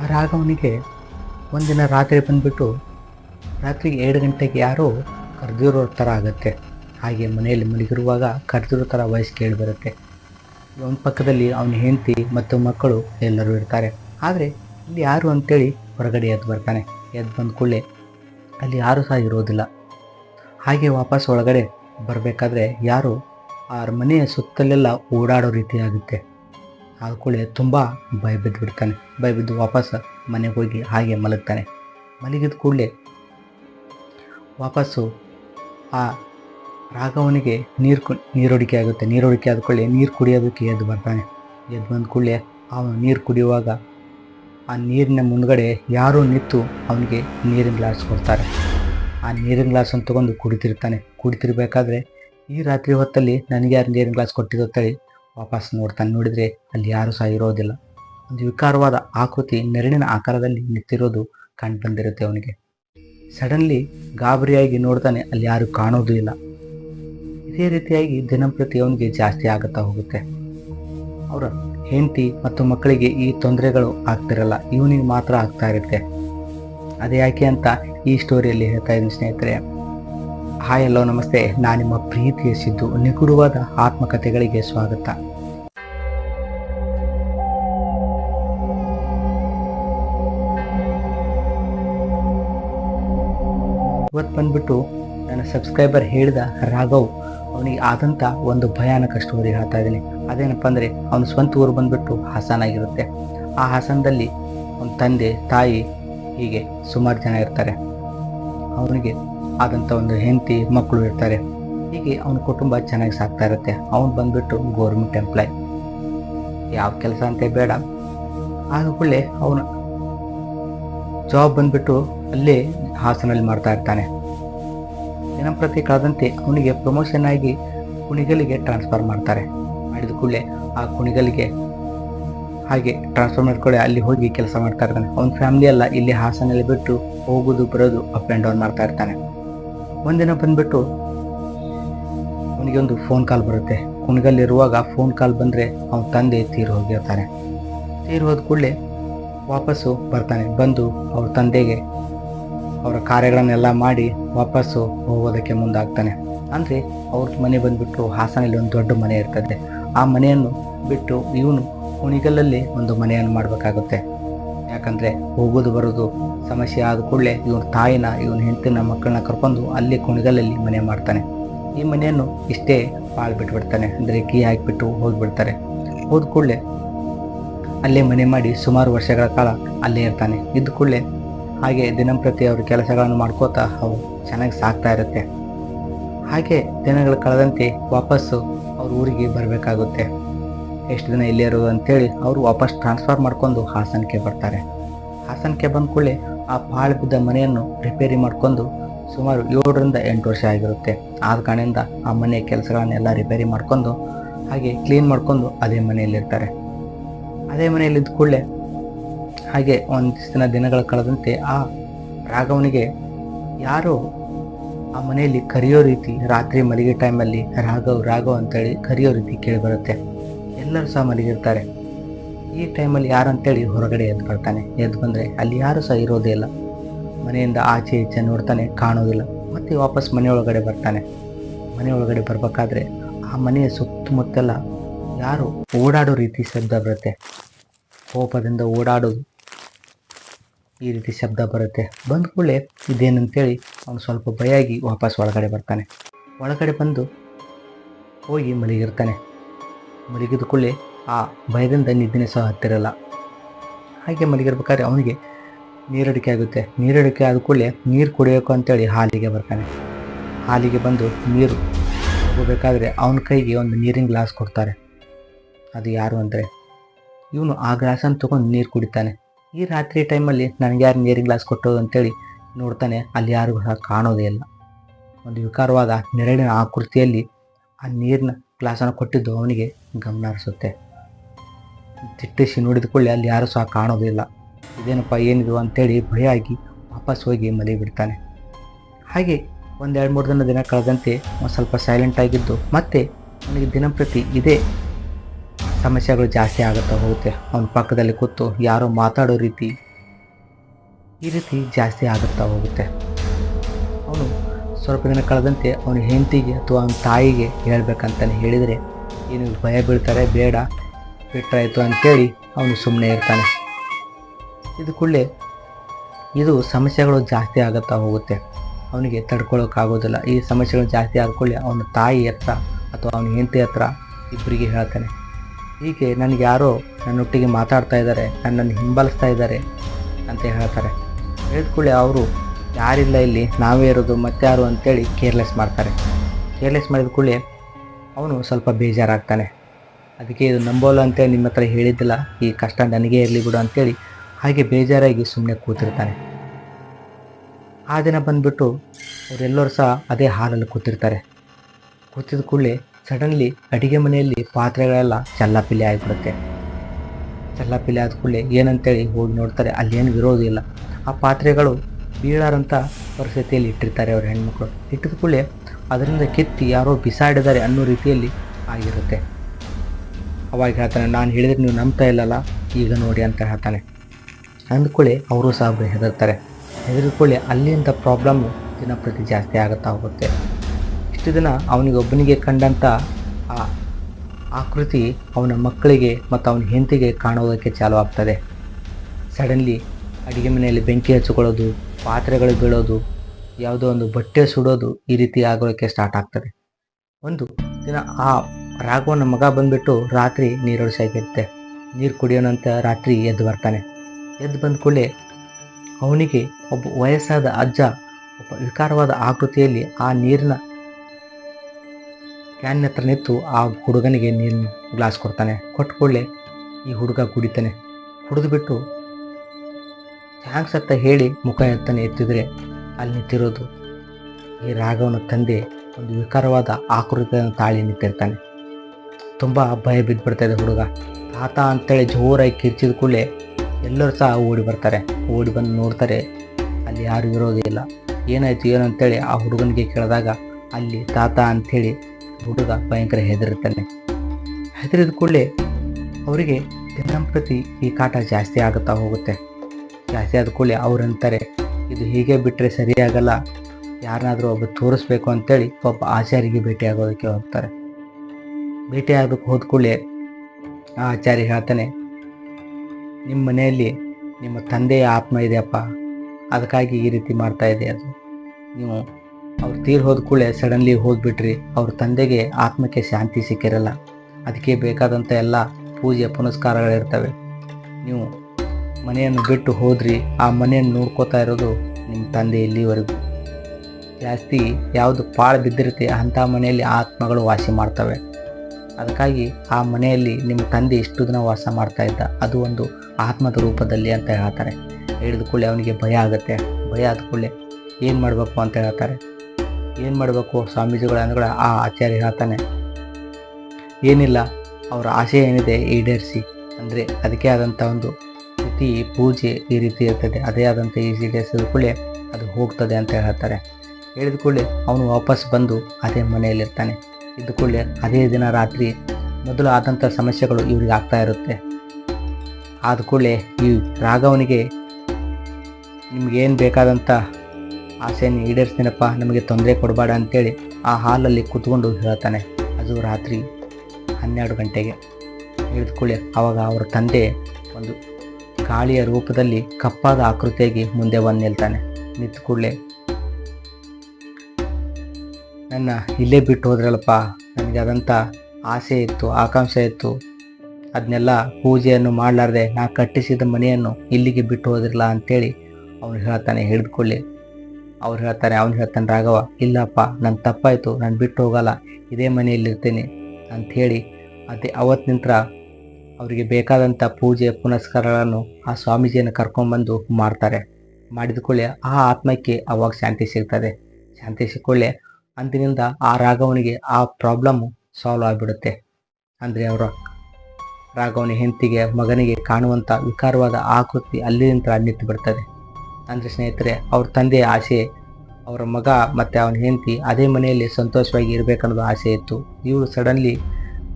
ಆ ರಾಘವನಿಗೆ ಒಂದಿನ ರಾತ್ರಿ ಬಂದುಬಿಟ್ಟು ರಾತ್ರಿ ಎರಡು ಗಂಟೆಗೆ ಯಾರೋ ಕರೆದಿರೋ ಥರ ಆಗುತ್ತೆ. ಹಾಗೆ ಮನೆಯಲ್ಲಿ ಮಲಗಿರುವಾಗ ಕರೆದಿರೋ ಥರ ವಯಸ್ಸು ಕೇಳಿ ಬರುತ್ತೆ. ಅವನ ಪಕ್ಕದಲ್ಲಿ ಅವನ ಹೆಂಡತಿ ಮತ್ತು ಮಕ್ಕಳು ಎಲ್ಲರೂ ಇರ್ತಾರೆ. ಆದರೆ ಇಲ್ಲಿ ಯಾರು ಅಂತೇಳಿ ಹೊರಗಡೆ ಎದ್ದು ಬರ್ತಾನೆ. ಎದ್ದು ಬಂದ ಕೂಡಲೇ ಅಲ್ಲಿ ಯಾರೂ ಸಹ ಇರೋದಿಲ್ಲ. ಹಾಗೆ ವಾಪಸ್ ಒಳಗಡೆ ಬರಬೇಕಾದ್ರೆ ಯಾರು ಆ ಮನೆಯ ಸುತ್ತಲೆಲ್ಲ ಓಡಾಡೋ ರೀತಿ ಆಗುತ್ತೆ. ಆದ ಕೂಡಲೇ ತುಂಬ ಭಯ ಬಿದ್ದು ಬಿಡ್ತಾನೆ ಭಯ ಬಿದ್ದು ವಾಪಸ್ ಮನೆಗೆ ಹೋಗಿ ಹಾಗೆ ಮಲಗ್ತಾನೆ. ಮಲಗಿದ ಕೂಡಲೇ ವಾಪಸ್ಸು ಆ ರಾಘವನಿಗೆ ನೀರು ಕು, ನೀರೊಡಿಕೆ ಆಗುತ್ತೆ. ನೀರೊಡಿಕೆ ಆದ ಕೂಡಲೇ ನೀರು ಕುಡಿಯೋದಕ್ಕೆ ಎದ್ದು ಬರ್ತಾನೆ. ಎದ್ದು ಬಂದ ಕೂಡಲೇ ಅವನು ನೀರು ಕುಡಿಯುವಾಗ ಆ ನೀರಿನ ಮುಂದ್ಗಡೆ ಯಾರೋ ನಿಂತು ಅವನಿಗೆ ನೀರಿನ ಗ್ಲಾಸ್ ಕೊಡ್ತಾರೆ. ಆ ನೀರಿನ ಗ್ಲಾಸನ್ನು ತೊಗೊಂಡು ಕುಡಿತಿರ್ತಾನೆ. ಕುಡಿತಿರ್ಬೇಕಾದ್ರೆ ಈ ರಾತ್ರಿ ಹೊತ್ತಲ್ಲಿ ನನಗೆ ಯಾರು ನೀರಿನ ಗ್ಲಾಸ್ ಕೊಟ್ಟಿದ್ದು ಅಂತೇಳಿ ವಾಪಸ್ ನೋಡ್ತಾನೆ. ನೋಡಿದರೆ ಅಲ್ಲಿ ಯಾರೂ ಸಹ ಇರೋದಿಲ್ಲ. ಒಂದು ವಿಕಾರವಾದ ಆಕೃತಿ ನೆರಳಿನ ಆಕಾರದಲ್ಲಿ ನಿಂತಿರೋದು ಕಂಡು ಬಂದಿರುತ್ತೆ ಅವನಿಗೆ. ಸಡನ್ಲಿ ಗಾಬರಿಯಾಗಿ ನೋಡ್ತಾನೆ, ಅಲ್ಲಿ ಯಾರು ಕಾಣೋದು ಇಲ್ಲ. ಇದೇ ರೀತಿಯಾಗಿ ದಿನಂಪ್ರತಿ ಅವನಿಗೆ ಜಾಸ್ತಿ ಆಗುತ್ತಾ ಹೋಗುತ್ತೆ. ಅವರ ಹೆಂಡತಿ ಮತ್ತು ಮಕ್ಕಳಿಗೆ ಈ ತೊಂದರೆಗಳು ಆಗ್ತಿರಲ್ಲ, ಇವನಿಗೆ ಮಾತ್ರ ಆಗ್ತಾ ಇರುತ್ತೆ. ಅದೇ ಯಾಕೆ ಅಂತ ಈ ಸ್ಟೋರಿಯಲ್ಲಿ ಹೇಳ್ತಾ ಇದ್ದೀನಿ ಸ್ನೇಹಿತರೆ. ಹಾಯ್ ಎಲ್ಲೋ ನಮಸ್ತೆ. ನಾನು ನಿಮ್ಮ ಪ್ರೀತಿಯ ಸಿದ್ದು. ನಿಗೂಢವಾದ ಆತ್ಮಕಥೆಗಳಿಗೆ ಸ್ವಾಗತ. ಬಂದ್ಬಿಟ್ಟು ನನ್ನ ಸಬ್ಸ್ಕ್ರೈಬರ್ ಹೇಳಿದ ರಾಘವ್ ಅವನಿಗೆ ಆದಂಥ ಒಂದು ಭಯಾನಕ ಸ್ಟೋರಿ ಹೇಳ್ತಾ ಇದ್ದೀನಿ. ಅದೇನಪ್ಪ ಅಂದರೆ ಅವನ ಸ್ವಂತ ಊರು ಬಂದ್ಬಿಟ್ಟು ಹಾಸನ ಆಗಿರುತ್ತೆ. ಆ ಹಾಸನದಲ್ಲಿ ಅವನ ತಂದೆ, ತಾಯಿ ಹೀಗೆ ಸುಮಾರು ಜನ ಇರ್ತಾರೆ. ಅವನಿಗೆ ಆದಂಥ ಒಂದು ಹೆಂಡತಿ, ಮಕ್ಕಳು ಇರ್ತಾರೆ. ಹೀಗೆ ಅವನ ಕುಟುಂಬ ಚೆನ್ನಾಗಿ ಸಾಕ್ತಾ ಇರುತ್ತೆ. ಅವನು ಬಂದುಬಿಟ್ಟು ಗೌರ್ಮೆಂಟ್ ಎಂಪ್ಲಾಯ್ ಯಾವ ಕೆಲಸ ಅಂತ ಬೇಡ. ಆಗ ಕೂಡಲೇ ಅವನು ಜಾಬ್ ಬಂದುಬಿಟ್ಟು ಅಲ್ಲೇ ಹಾಸನಲ್ಲಿ ಮಾಡ್ತಾ ಇರ್ತಾನೆ. ದಿನಂಪ್ರತಿ ಕಳೆದಂತೆ ಅವನಿಗೆ ಪ್ರಮೋಷನ್ ಆಗಿ ಕುಣಿಗಲಿಗೆ ಟ್ರಾನ್ಸ್ಫರ್ ಮಾಡ್ತಾರೆ. ಮಾಡಿದ ಕೂಡಲೇ ಆ ಕುಣಿಗಲಿಗೆ ಹಾಗೆ ಟ್ರಾನ್ಸ್ಫರ್ ಮಾಡ್ಕೊಳ್ಳಿ ಅಲ್ಲಿ ಹೋಗಿ ಕೆಲಸ ಮಾಡ್ತಾ ಇರ್ತಾನೆ. ಅವನ ಫ್ಯಾಮಿಲಿ ಎಲ್ಲ ಇಲ್ಲಿ ಹಾಸನಲ್ಲಿ ಬಿಟ್ಟು ಹೋಗೋದು, ಬರೋದು ಅಪ್ ಆ್ಯಂಡ್ ಡೌನ್ ಮಾಡ್ತಾ ಇರ್ತಾನೆ. ಒಂದಿನ ಬಂದ್ಬಿಟ್ಟು ಅವನಿಗೆ ಒಂದು ಫೋನ್ ಕಾಲ್ ಬರುತ್ತೆ. ಕುಣಿಗಲ್ಲಿರುವಾಗ ಫೋನ್ ಕಾಲ್ ಬಂದರೆ ಅವನ ತಂದೆ ತೀರು ಹೋಗಿರ್ತಾನೆ. ತೀರು ಹೋದ ಕೂಡಲೇ ವಾಪಸ್ಸು ಬರ್ತಾನೆ. ಬಂದು ಅವ್ರ ತಂದೆಗೆ ಅವರ ಕಾರ್ಯಗಳನ್ನೆಲ್ಲ ಮಾಡಿ ವಾಪಸ್ಸು ಹೋಗೋದಕ್ಕೆ ಮುಂದಾಗ್ತಾನೆ. ಅಂದರೆ ಅವ್ರ ಮನೆ ಬಂದುಬಿಟ್ಟು ಹಾಸನಲ್ಲಿ ಒಂದು ದೊಡ್ಡ ಮನೆ ಇರ್ತದೆ. ಆ ಮನೆಯನ್ನು ಬಿಟ್ಟು ಇವನು ಕುಣಿಗಲ್ಲಲ್ಲಿ ಒಂದು ಮನೆಯನ್ನು ಮಾಡಬೇಕಾಗುತ್ತೆ. ಯಾಕಂದರೆ ಹೋಗೋದು ಬರೋದು ಸಮಸ್ಯೆ ಆದ ಕೂಡಲೇ ಇವನ ತಾಯಿನ, ಇವನ ಹೆಂಡತಿನ ಮಕ್ಕಳನ್ನ ಕರ್ಕೊಂಡು ಅಲ್ಲಿ ಕುಣಿಗಲ್ಲಲ್ಲಿ ಮನೆ ಮಾಡ್ತಾನೆ. ಈ ಮನೆಯನ್ನು ಇಷ್ಟೇ ಪಾಳು ಬಿಟ್ಬಿಡ್ತಾನೆ. ಅಂದರೆ ಕೀ ಹಾಕಿಬಿಟ್ಟು ಹೋಗಿಬಿಡ್ತಾರೆ. ಹೋದ ಕೂಡಲೇ ಅಲ್ಲೇ ಮನೆ ಮಾಡಿ ಸುಮಾರು ವರ್ಷಗಳ ಕಾಲ ಅಲ್ಲೇ ಇರ್ತಾನೆ. ಇದ್ದ ಕೂಡಲೇ ಹಾಗೆ ದಿನಂಪ್ರತಿ ಅವರು ಕೆಲಸಗಳನ್ನು ಮಾಡ್ಕೋತಾ ಅವು ಚೆನ್ನಾಗಿ ಸಾಕ್ತಾ ಇರುತ್ತೆ. ಹಾಗೆ ದಿನಗಳು ಕಳೆದಂತೆ ವಾಪಸ್ಸು ಅವ್ರ ಊರಿಗೆ ಬರಬೇಕಾಗುತ್ತೆ. ಎಷ್ಟು ದಿನ ಇಲ್ಲೇ ಇರೋದು ಅಂತೇಳಿ ಅವರು ವಾಪಸ್ ಟ್ರಾನ್ಸ್ಫರ್ ಮಾಡ್ಕೊಂಡು ಹಾಸನಕ್ಕೆ ಬರ್ತಾರೆ. ಹಾಸನಕ್ಕೆ ಬಂದ ಕೂಡಲೇ ಆ ಪಾಳು ಬಿದ್ದ ಮನೆಯನ್ನು ರಿಪೇರಿ ಮಾಡಿಕೊಂಡು ಸುಮಾರು ಏಳರಿಂದ ಎಂಟು ವರ್ಷ ಆಗಿರುತ್ತೆ. ಆದ ಕಾರಣದಿಂದ ಆ ಮನೆಯ ಕೆಲಸಗಳನ್ನೆಲ್ಲ ರಿಪೇರಿ ಮಾಡ್ಕೊಂಡು ಹಾಗೆ ಕ್ಲೀನ್ ಮಾಡ್ಕೊಂಡು ಅದೇ ಮನೆಯಲ್ಲಿರ್ತಾರೆ. ಅದೇ ಮನೆಯಲ್ಲಿದ್ದ ಕೂಡಲೇ ಹಾಗೆ ಒಂದಿಷ್ಟು ದಿನ ದಿನಗಳ ಕಳೆದಂತೆ ಆ ರಾಘವನಿಗೆ ಯಾರೋ ಆ ಮನೆಯಲ್ಲಿ ಕರೆಯೋ ರೀತಿ ರಾತ್ರಿ ಮಲಗಿ ಟೈಮಲ್ಲಿ ರಾಘವ್ ರಾಘವ್ ಅಂತೇಳಿ ಕರೆಯೋ ರೀತಿ ಕೇಳಿ ಬರುತ್ತೆ. ಎಲ್ಲರೂ ಸಹ ಮಲಗಿರ್ತಾರೆ. ಈ ಟೈಮಲ್ಲಿ ಯಾರು ಅಂತೇಳಿ ಹೊರಗಡೆ ಎದ್ದು ಬರ್ತಾನೆ. ಎದ್ದು ಬಂದರೆ ಅಲ್ಲಿ ಯಾರೂ ಸಹ ಇರೋದೇ ಇಲ್ಲ. ಮನೆಯಿಂದ ಆಚೆ ಈಚೆ ನೋಡ್ತಾನೆ, ಕಾಣೋದಿಲ್ಲ. ಮತ್ತೆ ವಾಪಸ್ ಮನೆಯೊಳಗಡೆ ಬರ್ತಾನೆ. ಮನೆಯೊಳಗಡೆ ಬರಬೇಕಾದ್ರೆ ಆ ಮನೆಯ ಸುತ್ತಮುತ್ತಲ ಯಾರು ಓಡಾಡೋ ರೀತಿ ಶಬ್ದ ಬರುತ್ತೆ. ಕೋಪದಿಂದ ಓಡಾಡೋದು ಈ ರೀತಿ ಶಬ್ದ ಬರುತ್ತೆ. ಬಂದ ಕೂಡಲೇ ಇದೇನಂತೇಳಿ ಅವನು ಸ್ವಲ್ಪ ಭಯ ಆಗಿ ವಾಪಸ್ ಒಳಗಡೆ ಬರ್ತಾನೆ. ಒಳಗಡೆ ಬಂದು ಹೋಗಿ ಮಲಗಿರ್ತಾನೆ. ಮಲಗಿದ ಕೂಡಲೇ ಆ ಭಯದಿಂದ ನಿದ್ದೆ ಸಹ ಹತ್ತಿರಲ್ಲ. ಹಾಗೆ ಮಲಗಿರ್ಬೇಕಾದ್ರೆ ಅವನಿಗೆ ನೀರಡಿಕೆ ಆಗುತ್ತೆ. ನೀರಡಿಕೆ ಆದ ಕೂಡಲೇ ನೀರು ಕುಡಿಯೋಕು ಅಂತೇಳಿ ಹಾಲಿಗೆ ಬರ್ತಾನೆ. ಹಾಲಿಗೆ ಬಂದು ನೀರು ಹೋಗಬೇಕಾದ್ರೆ ಅವನ ಕೈಗೆ ಒಂದು ನೀರಿನ ಗ್ಲಾಸ್ ಕೊಡ್ತಾರೆ. ಅದು ಯಾರು ಅಂದರೆ ಇವನು ಆ ಗ್ಲಾಸನ್ನು ತೊಗೊಂಡು ನೀರು ಕುಡಿತಾನೆ. ಈ ರಾತ್ರಿ ಟೈಮಲ್ಲಿ ನನಗೆ ಯಾರು ನೀರಿನ ಗ್ಲಾಸ್ ಕೊಟ್ಟೋದು ಅಂತೇಳಿ ನೋಡ್ತಾನೆ, ಅಲ್ಲಿ ಯಾರು ಸಹ ಕಾಣೋದೇ ಇಲ್ಲ. ಒಂದು ವಿಕಾರವಾದ ನೆರಳಿನ ಆಕೃತಿಯಲ್ಲಿ ಆ ನೀರಿನ ಗ್ಲಾಸನ್ನು ಕೊಟ್ಟಿದ್ದು ಅವನಿಗೆ ಗಮನ ಹರಿಸುತ್ತೆ. ತಿಟ್ಟಿಸಿ ನೋಡಿದ ಕೂಡಲೇ ಅಲ್ಲಿ ಯಾರೂ ಸಹ ಕಾಣೋದಿಲ್ಲ ಇದೇನಪ್ಪ, ಏನಿದು ಅಂತೇಳಿ ಭಯ ಆಗಿ ವಾಪಸ್ ಹೋಗಿ ಮಲೆ ಬಿಡ್ತಾನೆ. ಹಾಗೆ ಒಂದೆರಡು ಮೂರು ದಿನ ದಿನ ಕಳೆದಂತೆ ಒಂದು ಸ್ವಲ್ಪ ಸೈಲೆಂಟ್ ಆಗಿದ್ದು ಮತ್ತೆ ಅವನಿಗೆ ದಿನಂಪ್ರತಿ ಇದೇ ಸಮಸ್ಯೆಗಳು ಜಾಸ್ತಿ ಆಗುತ್ತಾ ಹೋಗುತ್ತೆ. ಅವನ ಪಕ್ಕದಲ್ಲಿ ಕೂತು ಯಾರೋ ಮಾತಾಡೋ ರೀತಿ ಈ ರೀತಿ ಜಾಸ್ತಿ ಆಗುತ್ತಾ ಹೋಗುತ್ತೆ. ಅವನು ಸ್ವಲ್ಪ ದಿನ ಕಳೆದಂತೆ ಅವನ ಹೆಂಡತಿಗೆ ಅಥವಾ ಅವನ ತಾಯಿಗೆ ಹೇಳ್ಬೇಕಂತಲೇ ಹೇಳಿದರೆ, ಏನು ಭಯ ಬೀಳ್ತಾರೆ, ಬೇಡ ಬಿಟ್ಟರಾಯಿತು ಅಂತೇಳಿ ಅವನು ಸುಮ್ಮನೆ ಇರ್ತಾನೆ. ಇದು ಕೂಡಲೇ ಇದು ಸಮಸ್ಯೆಗಳು ಜಾಸ್ತಿ ಆಗುತ್ತಾ ಹೋಗುತ್ತೆ. ಅವನಿಗೆ ತಡ್ಕೊಳ್ಳೋಕ್ಕಾಗೋದಿಲ್ಲ ಈ ಸಮಸ್ಯೆಗಳು ಜಾಸ್ತಿ ಆದ ಕೂಡಲೇ ಅವನ ತಾಯಿ ಹತ್ರ ಅಥವಾ ಅವನ ಹೆಂಡತಿ ಹತ್ರ ಇಬ್ಬರಿಗೆ ಹೇಳ್ತಾನೆ. ಹೀಗೆ ನನಗೆ ಯಾರೋ ನನ್ನೊಟ್ಟಿಗೆ ಮಾತಾಡ್ತಾ ಇದ್ದಾರೆ, ನನ್ನನ್ನು ಹಿಂಬಾಲಿಸ್ತಾ ಇದ್ದಾರೆ ಅಂತ ಹೇಳ್ತಾರೆ. ಹೇಳಿದ್ಕೊಳ್ಳಿ ಅವರು, ಯಾರಿಲ್ಲ ಇಲ್ಲಿ, ನಾವೇ ಇರೋದು, ಮತ್ತೆ ಯಾರು ಅಂತೇಳಿ ಕೇರ್ಲೆಸ್ ಮಾಡ್ತಾರೆ. ಕೇರ್ಲೆಸ್ ಮಾಡಿದ ಕೂಡಲೇ ಅವನು ಸ್ವಲ್ಪ ಬೇಜಾರಾಗ್ತಾನೆ. ಅದಕ್ಕೆ ಇದು ನಂಬೋಲ್ಲ ಅಂತೇಳಿ ನಿಮ್ಮ ಹತ್ರ ಹೇಳಿದ್ದಿಲ್ಲ, ಈ ಕಷ್ಟ ನನಗೇ ಇರಲಿ ಬಿಡು ಅಂತೇಳಿ ಹಾಗೆ ಬೇಜಾರಾಗಿ ಸುಮ್ಮನೆ ಕೂತಿರ್ತಾನೆ. ಆ ದಿನ ಬಂದುಬಿಟ್ಟು ಅವರೆಲ್ಲರೂ ಸಹ ಅದೇ ಹಾಲಲ್ಲಿ ಕೂತಿರ್ತಾರೆ. ಕೂತಿದ ಕೂಡಲೇ ಸಡನ್ಲಿ ಅಡಿಗೆ ಮನೆಯಲ್ಲಿ ಪಾತ್ರೆಗಳೆಲ್ಲ ಚಲ್ಲಾಪಿಲ್ಲಿ ಆಗಿಬಿಡುತ್ತೆ. ಚಲ್ಲಾಪಿಲ್ಲಿ ಆದ ಕೂಡಲೇ ಏನಂತೇಳಿ ಹೋಗಿ ನೋಡ್ತಾರೆ, ಅಲ್ಲೇನು ವಿರೋಧ ಆ ಪಾತ್ರೆಗಳು ಬೀಳಾರಂಥ ಪರಿಸ್ಥಿತಿಯಲ್ಲಿ ಇಟ್ಟಿರ್ತಾರೆ ಅವ್ರ ಹೆಣ್ಮಕ್ಳು. ಇಟ್ಟಿದ ಕೂಡಲೇ ಅದರಿಂದ ಕೆತ್ತಿ ಯಾರೋ ಬಿಸಾಡಿದ್ದಾರೆ ಅನ್ನೋ ರೀತಿಯಲ್ಲಿ ಆಗಿರುತ್ತೆ. ಅವಾಗ ಹೇಳ್ತಾನೆ, ನಾನು ಹೇಳಿದ್ರೆ ನೀವು ನಂಬ್ತಾ ಇಲ್ಲಲ್ಲ, ಈಗ ನೋಡಿ ಅಂತ ಹೇಳ್ತಾನೆ. ಅಂದ್ಕೊಳ್ಳಿ ಅವರು ಸಹ ಹೆದರ್ತಾರೆ. ಹೆದರ್ಕೊಳ್ಳಿ ಅಲ್ಲಿಂದ ಪ್ರಾಬ್ಲಮ್ಮು ದಿನಪ್ರತಿ ಜಾಸ್ತಿ ಆಗುತ್ತಾ ಹೋಗುತ್ತೆ. ಇಷ್ಟು ದಿನ ಅವನಿಗೊಬ್ಬನಿಗೆ ಕಂಡಂಥ ಆ ಆಕೃತಿ ಅವನ ಮಕ್ಕಳಿಗೆ ಮತ್ತು ಅವನ ಹೆಂಡತಿಗೆ ಕಾಣೋದಕ್ಕೆ ಚಾಲು ಆಗ್ತದೆ ಸಡನ್ಲಿ ಅಡುಗೆ ಮನೆಯಲ್ಲಿ ಬೆಂಕಿ ಹಚ್ಕೊಳ್ಳೋದು, ಪಾತ್ರೆಗಳು ಬೀಳೋದು, ಯಾವುದೋ ಒಂದು ಬಟ್ಟೆ ಸುಡೋದು ಈ ರೀತಿ ಆಗೋಕ್ಕೆ ಸ್ಟಾರ್ಟ್ ಆಗ್ತದೆ. ಒಂದು ದಿನ ಆ ರಾಘವನ ಮಗ ಬಂದುಬಿಟ್ಟು ರಾತ್ರಿ ನೀರೊಳಿಸಾಗಿರುತ್ತೆ ನೀರು ಕುಡಿಯೋಣಂತ ರಾತ್ರಿ ಎದ್ದು ಬರ್ತಾನೆ. ಎದ್ದು ಬಂದ ಕೂಡಲೇ ಅವನಿಗೆ ಒಬ್ಬ ವಯಸ್ಸಾದ ಅಜ್ಜ, ಒಬ್ಬ ವಿಕಾರವಾದ ಆಕೃತಿಯಲ್ಲಿ ಆ ನೀರಿನ ಕ್ಯಾನ್ ಹತ್ರ ನಿಂತು ಆ ಹುಡುಗನಿಗೆ ನೀರಿನ ಗ್ಲಾಸ್ ಕೊಡ್ತಾನೆ. ಕೊಟ್ಟ ಈ ಹುಡುಗ ಕುಡಿತಾನೆ. ಕುಡಿದ್ಬಿಟ್ಟು ಥ್ಯಾಂಕ್ಸ್ ಅಂತ ಹೇಳಿ ಮುಖ ಎತ್ತಾನೆ ಎತ್ತಿದ್ರೆ ಅಲ್ಲಿ ನಿಂತಿರೋದು. ಈ ರಾಘವನ ತಂದೆ ಒಂದು ವಿಕಾರವಾದ ಆಕೃತಿಯನ್ನು ತಾಳಿ ನಿಂತಿರ್ತಾನೆ. ತುಂಬ ಭಯ ಬಿದ್ದುಬಿಡ್ತಾಯಿದೆ ಹುಡುಗ. ತಾತ ಅಂತೇಳಿ ಜೋರಾಗಿ ಕಿರ್ಚಿದ ಕೂಡಲೇ ಎಲ್ಲರೂ ಸಹ ಓಡಿ ಬರ್ತಾರೆ. ಓಡಿ ಬಂದು ನೋಡ್ತಾರೆ ಅಲ್ಲಿ ಯಾರು ಇರೋದಿಲ್ಲ ಏನಾಯಿತು ಏನು ಅಂತೇಳಿ ಆ ಹುಡುಗನಿಗೆ ಕೇಳಿದಾಗ ಅಲ್ಲಿ ತಾತ ಅಂಥೇಳಿ ಹುಡುಗ ಭಯಂಕರ ಹೆದರುತ್ತಾನೆ. ಹೆದರಿದ ಕೂಡಲೇ ಅವರಿಗೆ ದಿನಂಪ್ರತಿ ಈ ಕಾಟ ಜಾಸ್ತಿ ಆಗುತ್ತಾ ಹೋಗುತ್ತೆ. ಜಾಸ್ತಿ ಆದ ಕೂಡಲೇ ಅವ್ರಂತಾರೆ ಇದು ಹೀಗೆ ಬಿಟ್ಟರೆ ಸರಿಯಾಗಲ್ಲ. ಯಾರನ್ನಾದರೂ ಒಬ್ಬ ತೋರಿಸ್ಬೇಕು ಅಂತೇಳಿ ಒಬ್ಬ ಆಚಾರಿಗೆ ಭೇಟಿಯಾಗೋದಕ್ಕೆ ಹೋಗ್ತಾರೆ. ಭೇಟಿ ಆಗೋದಕ್ಕೆ ಹೋದ ಕೂಡಲೇ ಆ ಆಚಾರ್ಯ ಹೇಳ್ತಾನೆ, ನಿಮ್ಮ ಮನೆಯಲ್ಲಿ ನಿಮ್ಮ ತಂದೆಯ ಆತ್ಮ ಇದೆಯಪ್ಪ. ಅದಕ್ಕಾಗಿ ಈ ರೀತಿ ಮಾಡ್ತಾ ಇದೆ ಅದು ನೀವು ಅವ್ರು ತೀರ್ ಹೋದ ಕೂಡಲೇ ಸಡನ್ಲಿ ಹೋಗ್ಬಿಟ್ರಿ ಅವ್ರ ತಂದೆಗೆ ಆತ್ಮಕ್ಕೆ ಶಾಂತಿ ಸಿಕ್ಕಿರಲ್ಲ. ಅದಕ್ಕೆ ಬೇಕಾದಂಥ ಎಲ್ಲ ಪೂಜೆ ಪುನಸ್ಕಾರಗಳಿರ್ತವೆ ನೀವು ಮನೆಯನ್ನು ಬಿಟ್ಟು ಹೋದ್ರಿ, ಆ ಮನೆಯನ್ನು ನೋಡ್ಕೋತಾ ಇರೋದು ನಿಮ್ಮ ತಂದೆ ಇಲ್ಲಿವರೆಗೂ. ಜಾಸ್ತಿ ಯಾವುದು ಪಾಳು ಬಿದ್ದಿರುತ್ತೆ ಅಂಥ ಮನೆಯಲ್ಲಿ ಆತ್ಮಗಳು ವಾಸಿ ಮಾಡ್ತವೆ. ಅದಕ್ಕಾಗಿ ಆ ಮನೆಯಲ್ಲಿ ನಿಮ್ಮ ತಂದೆ ಇಷ್ಟು ದಿನ ವಾಸ ಮಾಡ್ತಾ ಇದ್ದ. ಅದು ಒಂದು ಆತ್ಮದ ರೂಪದಲ್ಲಿ ಅಂತ ಹೇಳ್ತಾರೆ. ಹೇಳಿದ ಕೂಡಲೇ ಅವನಿಗೆ ಭಯ ಆಗುತ್ತೆ. ಭಯ ಆದ ಕೂಡಲೇ ಏನು ಮಾಡಬೇಕು ಅಂತ ಹೇಳ್ತಾರೆ. ಏನು ಮಾಡಬೇಕು ಸ್ವಾಮೀಜಿಗಳ ಅಂದ್ಗಳ ಆ ಆಚಾರ್ಯ ಹೇಳ್ತಾನೆ, ಏನಿಲ್ಲ, ಅವರ ಆಸೆ ಏನಿದೆ ಈಡೇರಿಸಿ. ಅಂದರೆ ಅದಕ್ಕೆ ಆದಂಥ ಒಂದು ಪ್ರತಿ ಪೂಜೆ ಈ ರೀತಿ ಇರ್ತದೆ. ಅದೇ ಆದಂಥ ಈಡೇರಿಸಿದ ಕೂಡಲೇ ಅದು ಹೋಗ್ತದೆ ಅಂತ ಹೇಳ್ತಾರೆ. ಹೇಳಿದ ಕೂಡಲೇ ಅವನು ವಾಪಸ್ ಬಂದು ಅದೇ ಮನೆಯಲ್ಲಿರ್ತಾನೆ. ಇದ್ದ ಕೂಡಲೇ ಅದೇ ದಿನ ರಾತ್ರಿ ಮೊದಲು ಆದಂಥ ಸಮಸ್ಯೆಗಳು ಇವ್ರಿಗೆ ಆಗ್ತಾ ಇರುತ್ತೆ. ಆದ ಕೂಡಲೇ ಈ ರಾಘವನಿಗೆ ನಿಮಗೇನು ಬೇಕಾದಂಥ ಆಸೆಯನ್ನು ಈಡೇರಿಸ್ತೀನಪ್ಪ ನಮಗೆ ತೊಂದರೆ ಕೊಡಬೇಡ ಅಂತೇಳಿ ಆ ಹಾಲಲ್ಲಿ ಕೂತ್ಕೊಂಡು ಹೇಳ್ತಾನೆ. ಅದು ರಾತ್ರಿ ಹನ್ನೆರಡು ಗಂಟೆಗೆ. ಹಿಡಿದುಕೊಳ್ಳಿ ಆವಾಗ ಅವರ ತಂದೆ ಒಂದು ಗಾಳಿಯ ರೂಪದಲ್ಲಿ ಕಪ್ಪಾದ ಆಕೃತಿಯಾಗಿ ಮುಂದೆ ಬಂದು ನಿಲ್ತಾನೆ. ನಿಂತ ನನ್ನ ಇಲ್ಲೇ ಬಿಟ್ಟು ಹೋದ್ರಲ್ಲಪ್ಪ, ನನಗೆ ಆದಂಥ ಆಸೆ ಇತ್ತು, ಆಕಾಂಕ್ಷೆ ಇತ್ತು. ಅದನ್ನೆಲ್ಲ ಪೂಜೆಯನ್ನು ಮಾಡಲಾರ್ದೆ ನಾ ಕಟ್ಟಿಸಿದ ಮನೆಯನ್ನು ಇಲ್ಲಿಗೆ ಬಿಟ್ಟು ಹೋದ್ರಲ್ಲ ಅಂತೇಳಿ ಅವನು ಹೇಳ್ತಾನೆ. ಹಿಡಿದುಕೊಳ್ಳಿ ಅವ್ರು ಹೇಳ್ತಾರೆ, ಅವ್ನು ಹೇಳ್ತಾನೆ, ರಾಘವ, ಇಲ್ಲಪ್ಪ ನನ್ನ ತಪ್ಪಾಯಿತು, ನಾನು ಬಿಟ್ಟು ಹೋಗಲ್ಲ, ಇದೇ ಮನೆಯಲ್ಲಿರ್ತೀನಿ ಅಂಥೇಳಿ ಅದೇ ಅವತ್ತು ನಂತರ ಅವರಿಗೆ ಬೇಕಾದಂಥ ಪೂಜೆ, ಪುನಸ್ಕಾರಗಳನ್ನು ಆ ಸ್ವಾಮೀಜಿಯನ್ನು ಕರ್ಕೊಂಡ್ಬಂದು ಮಾಡ್ತಾರೆ. ಮಾಡಿದ ಕೂಡಲೇ ಆ ಆತ್ಮಕ್ಕೆ ಅವಾಗ ಶಾಂತಿ ಸಿಗ್ತದೆ. ಶಾಂತಿ ಸಿಕ್ಕೊಳ್ಳೆ ಅಂದಿನಿಂದ ಆ ರಾಘವನಿಗೆ ಆ ಪ್ರಾಬ್ಲಮ್ಮು ಸಾಲ್ವ್ ಆಗಿಬಿಡುತ್ತೆ. ಅಂದರೆ ಅವರ ರಾಘವನ ಹೆಂಡತಿಗೆ, ಮಗನಿಗೆ ಕಾಣುವಂಥ ವಿಕಾರವಾದ ಆಕೃತಿ ಅಲ್ಲಿಂದ ನಿಂತು ಬಿಡ್ತದೆ. ಅಂದರೆ ಸ್ನೇಹಿತರೆ, ಅವ್ರ ತಂದೆ ಆಸೆ, ಅವರ ಮಗ ಮತ್ತು ಅವನ ಹೆಂಡತಿ ಅದೇ ಮನೆಯಲ್ಲಿ ಸಂತೋಷವಾಗಿ ಇರಬೇಕನ್ನೋದು ಆಸೆ ಇತ್ತು. ಇವರು ಸಡನ್ಲಿ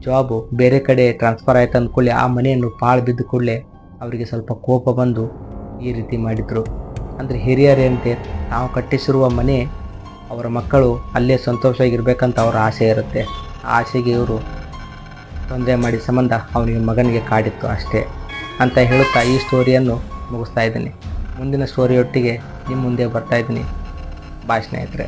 ಜಾಬು ಬೇರೆ ಕಡೆ ಟ್ರಾನ್ಸ್ಫರ್ ಆಯಿತು ಅಂದ್ಕೊಳ್ಳಿ, ಆ ಮನೆಯನ್ನು ಪಾಳು ಬಿದ್ದ ಕೂಡಲೇ ಅವರಿಗೆ ಸ್ವಲ್ಪ ಕೋಪ ಬಂದು ಈ ರೀತಿ ಮಾಡಿದರು. ಅಂದರೆ ಹಿರಿಯರೇಂತೆ ನಾವು ಕಟ್ಟಿಸಿರುವ ಮನೆ ಅವರ ಮಕ್ಕಳು ಅಲ್ಲೇ ಸಂತೋಷವಾಗಿರ್ಬೇಕಂತ ಅವರ ಆಸೆ ಇರುತ್ತೆ. ಆ ಆಸೆಗೆ ಇವರು ತೊಂದರೆ ಮಾಡಿ ಸಂಬಂಧ ಅವನಿಗೆ ಮಗನಿಗೆ ಕಾಡಿತ್ತು ಅಷ್ಟೇ. ಅಂತ ಹೇಳುತ್ತಾ ಈ ಸ್ಟೋರಿಯನ್ನು ಮುಗಿಸ್ತಾ ಇದ್ದೀನಿ. ಮುಂದಿನ ಸ್ಟೋರಿಯೊಟ್ಟಿಗೆ ನಿಮ್ಮ ಮುಂದೆ ಬರ್ತಾ ಇದ್ದೀನಿ. ಬಾಯ್ ಸ್ನೇಹಿತರೆ.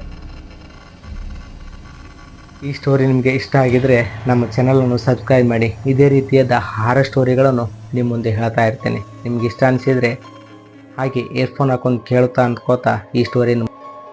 ಈ ಸ್ಟೋರಿ ನಿಮಗೆ ಇಷ್ಟ ಆಗಿದರೆ ನಮ್ಮ ಚಾನಲನ್ನು ಸಬ್ಸ್ಕ್ರೈಬ್ ಮಾಡಿ. ಇದೇ ರೀತಿಯಾದ ಹಾರ ಸ್ಟೋರಿಗಳನ್ನು ನಿಮ್ಮ ಮುಂದೆ ಹೇಳ್ತಾ ಇರ್ತೇನೆ. ನಿಮ್ಗೆ ಇಷ್ಟ ಅನಿಸಿದರೆ ಹಾಗೆ ಇಯರ್ಫೋನ್ ಹಾಕೊಂಡು ಕೇಳುತ್ತಾ ಅಂದ್ಕೋತಾ ಈ ಸ್ಟೋರಿಯನ್ನು